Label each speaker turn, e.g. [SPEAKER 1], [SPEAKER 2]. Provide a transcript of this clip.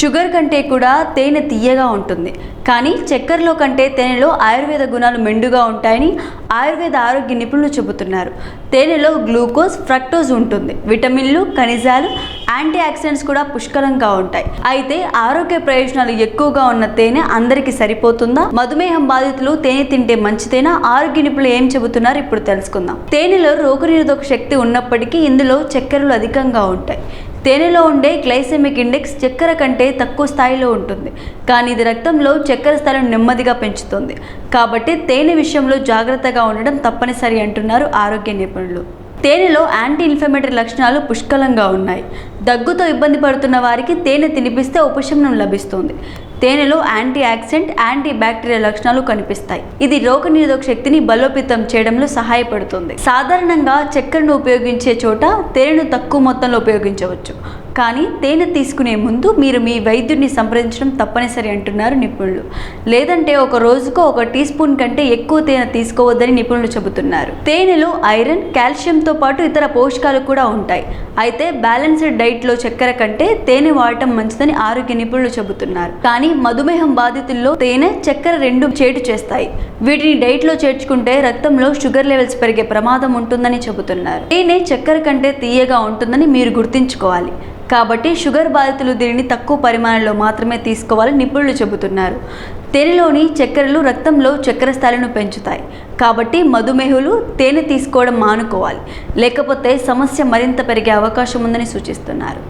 [SPEAKER 1] Sugar కంటే కూడా తేనె తీయగా ఉంటుంది. కానీ చక్కెరలో కంటే తేనెలో ఆయుర్వేద గుణాలు మెండుగా ఉంటాయని ఆయుర్వేద ఆరోగ్య నిపుణులు చెబుతున్నారు. తేనెలో గ్లూకోజ్ ఫ్రక్టోజ్ ఉంటుంది. విటమిన్లు ఖనిజాలు యాంటీ ఆక్సిడెంట్స్ కూడా పుష్కలంగా ఉంటాయి. అయితే ఆరోగ్య ప్రయోజనాలు ఎక్కువగా ఉన్న తేనె అందరికీ సరిపోతుందా? మధుమేహం బాధితులు తేనె తింటే మంచిదేనా? ఆరోగ్య నిపుణులు ఏం చెబుతున్నారు ఇప్పుడు తెలుసుకుందాం. తేనెలో రోగనిరోధక శక్తి ఉన్నప్పటికీ ఇందులో చక్కెరలు అధికంగా ఉంటాయి. తేనెలో ఉండే గ్లైసెమిక్ ఇండెక్స్ చక్కెర కంటే తక్కువ స్థాయిలో ఉంటుంది. కానీ ఇది రక్తంలో చక్కెర స్థాయిలను నెమ్మదిగా పెంచుతుంది. కాబట్టి తేనె విషయంలో జాగ్రత్తగా ఉండడం తప్పనిసరి అంటున్నారు ఆరోగ్య నిపుణులు. తేనెలో యాంటీ ఇన్ఫ్లమేటరీ లక్షణాలు పుష్కలంగా ఉన్నాయి. దగ్గుతో ఇబ్బంది పడుతున్న వారికి తేనె తినిపిస్తే ఉపశమనం లభిస్తుంది. తేనెలో యాంటీ యాక్సిడెంట్ యాంటీ బ్యాక్టీరియా లక్షణాలు కనిపిస్తాయి. ఇది రోగనిరోధక శక్తిని బలోపేతం చేయడంలో సహాయపడుతుంది. సాధారణంగా చక్కెరను ఉపయోగించే చోట తేనెను తక్కువ మొత్తంలో ఉపయోగించవచ్చు. కానీ తేనె తీసుకునే ముందు మీరు మీ వైద్యుడిని సంప్రదించడం తప్పనిసరి అంటున్నారు నిపుణులు. లేదంటే ఒక రోజుకు ఒక టీ స్పూన్ కంటే ఎక్కువ తేనె తీసుకోవద్దని నిపుణులు చెబుతున్నారు. తేనెలో ఐరన్ కాల్షియంతో పాటు ఇతర పోషకాలు కూడా ఉంటాయి. అయితే బ్యాలెన్స్డ్ డైట్లో చక్కెర కంటే తేనె వాడటం మంచిదని ఆరోగ్య నిపుణులు చెబుతున్నారు. కానీ మధుమేహం బాధితుల్లో తేనె చక్కెర రెండు చేటు చేస్తాయి. వీటిని డైట్లో చేర్చుకుంటే రక్తంలో షుగర్ లెవెల్స్ పెరిగే ప్రమాదం ఉంటుందని చెబుతున్నారు. తేనె చక్కెర కంటే తీయగా ఉంటుందని మీరు గుర్తుంచుకోవాలి. కాబట్టి షుగర్ బాధితులు దీనిని తక్కువ పరిమాణంలో మాత్రమే తీసుకోవాలని నిపుణులు చెబుతున్నారు. తేనెలోని చక్కెరలు రక్తంలో చక్కెర స్థాయిలను పెంచుతాయి. కాబట్టి మధుమేహులు తేనె తీసుకోవడం మానుకోవాలి. లేకపోతే సమస్య మరింత పెరిగే అవకాశం ఉందని సూచిస్తున్నారు.